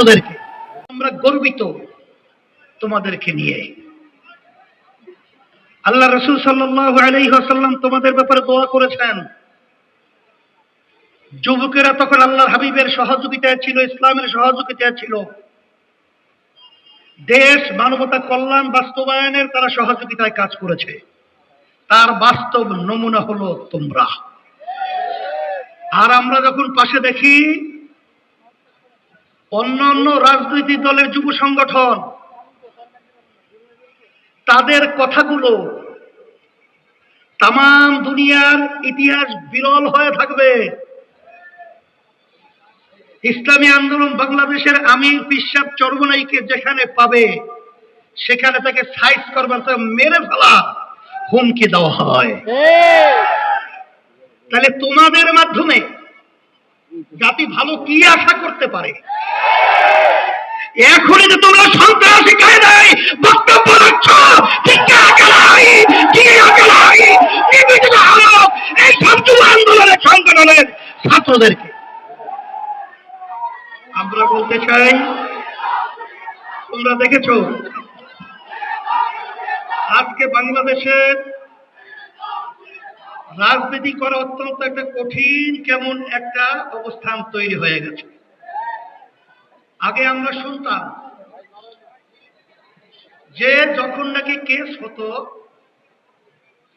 ছাত্রদেরকে আমরা গর্বিত তোমাদেরকে নিয়ে। আল্লাহ রসুল সাল্লাম তোমাদের ব্যাপারে দোয়া করেছেন। যুবকেরা তখন আল্লাহ হাবিবের সহযোগিতায় ছিল, ইসলামের সহযোগিতায় ছিল। দেশ, মানবতা, কল্যাণ, বাস্তবায়নের তারা সহযোগিতায় কাজ করেছে। তার বাস্তব নমুনা হলো তোমরা। আর আমরা যখন পাশে দেখি অন্য অন্য রাজনৈতিক দলের যুব সংগঠন, তাদের কথাগুলো তাম দুনিয়ার ইতিহাস বিরল হয়ে থাকবে। ইসলামী আন্দোলন বাংলাদেশের আমির পিসাব চরমনাইকে যেখানে পাবে, সেখানে তাকে সাইজ করবার মেরে ফেলা হুমকি দেওয়া হয়। তাহলে তোমাদের মাধ্যমে জাতি ভালো কি আশা করতে পারে? এখনই যে তোমরা সন্ত্রাসী নাই বক্তব্য রাখছ আন্দোলনের সংগঠনের ছাত্রদেরকে। আমরা বলতে চাই, তোমরা দেখেছ, আজকে বাংলাদেশের রাজনীতি করা অত্যন্ত একটা কঠিন, কেমন একটা অবস্থান তৈরি হয়ে গেছে। আগে আমরা শুনতাম যে যখন নাকি কেস হতো,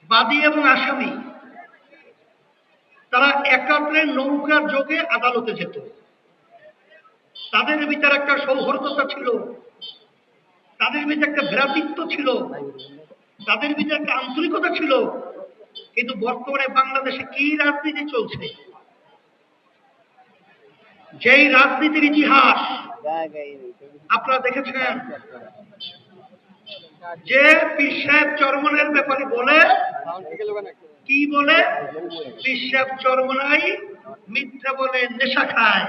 বাদী এবং আসামি, তারা একাত্রে নৌকা যোগে আদালতে যেত। তাদের ভিতরে একটা সৌহার্দ্যতা ছিল, তাদের ভিতরে একটা ভ্রাতৃত্ব ছিল, তাদের ভিতরে একটা আন্তরিকতা ছিল, কিন্তু বর্তমানে বাংলাদেশে কি রাজনীতি চলছে? যেই রাজনীতির ইতিহাস আপনারা দেখেছেন? যে পীর সাহেব চরমনের ব্যাপারে বলে, কি বলে? পীর সাহেব চরমনাই মিথ্যা বলে নেশা খায়।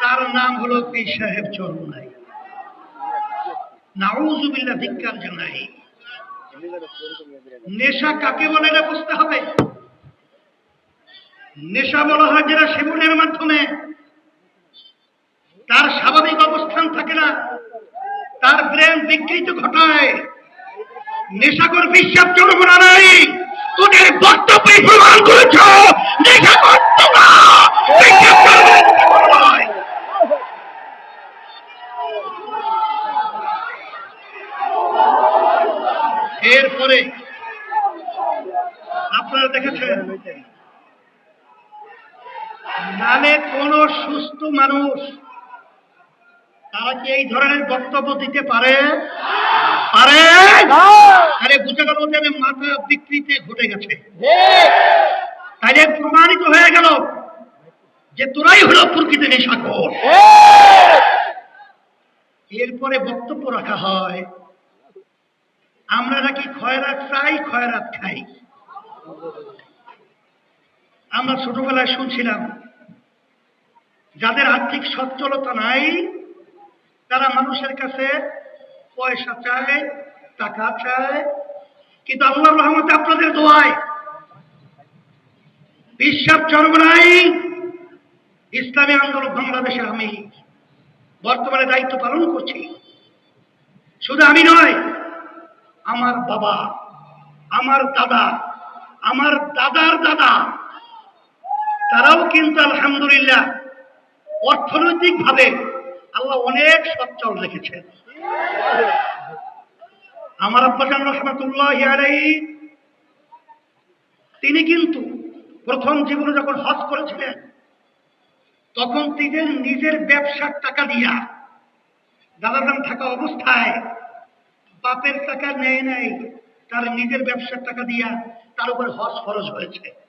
তার নাম হলো পীর সাহেব চরমনাই। নাউজুবিল্লাহ ধিক্কার জানাই। নেশা কাকে বলে এটা বুঝতে হবে? নেশা বলা হয় যেটা সেবনের মাধ্যমে। তার স্বাভাবিক অবস্থান থাকে না। তার ব্রেন বিকৃত ঘটায়। নেশাকর বিশ্বাস চরমনা নাই। তোদের বক্তব্যে প্রমাণ করেছ। নেশা করত না বিশ্বাস করবে নয়। এরপরে আপনারা দেখেছেন নালে কোন সুস্থ মানুষ তারা কি এই ধরনের বক্তব্য দিতে পারে? পারে? আরে বুঝে গেল যে মাথা বিকৃতি ঘটে গেছে। তাহলে প্রমাণিত হয়ে গেল যে তোরাই হলো প্রকৃত নেশাকর এরপরে বক্তব্য রাখা হয় আমরা নাকি খয়রাত চাই খয়রাত খাই। আমরা ছোটবেলায় শুনছিলাম যাদের আর্থিক সচ্ছলতা নাই তারা মানুষের কাছে পয়সা চায়, টাকা চায়, কিন্তু আল্লাহর রহমতে আপনাদের দোয়ায় বিশ্বাস চরমনাই ইসলামী আন্দোলন বাংলাদেশের আমি বর্তমানে দায়িত্ব পালন করছি। শুধু আমি নয়, আমার বাবা, আমার দাদা, আমার দাদার দাদা, তারাও কিন্তু আলহামদুলিল্লাহ অর্থনৈতিক ভাবে আল্লাহ অনেক সচ্ছল রেখেছেন আমার আব্বাজান রহমতুল্লাহ আলাই তিনি কিন্তু প্রথম জীবনে যখন হজ করেছিলেন, তখন তিনি নিজের ব্যবসার টাকা দিয়া দাদাদান থাকা অবস্থায় বাপের টাকা নেয় নাই, তার নিজের ব্যবসার টাকা দিয়া তার উপর হজ খরচ হয়েছে।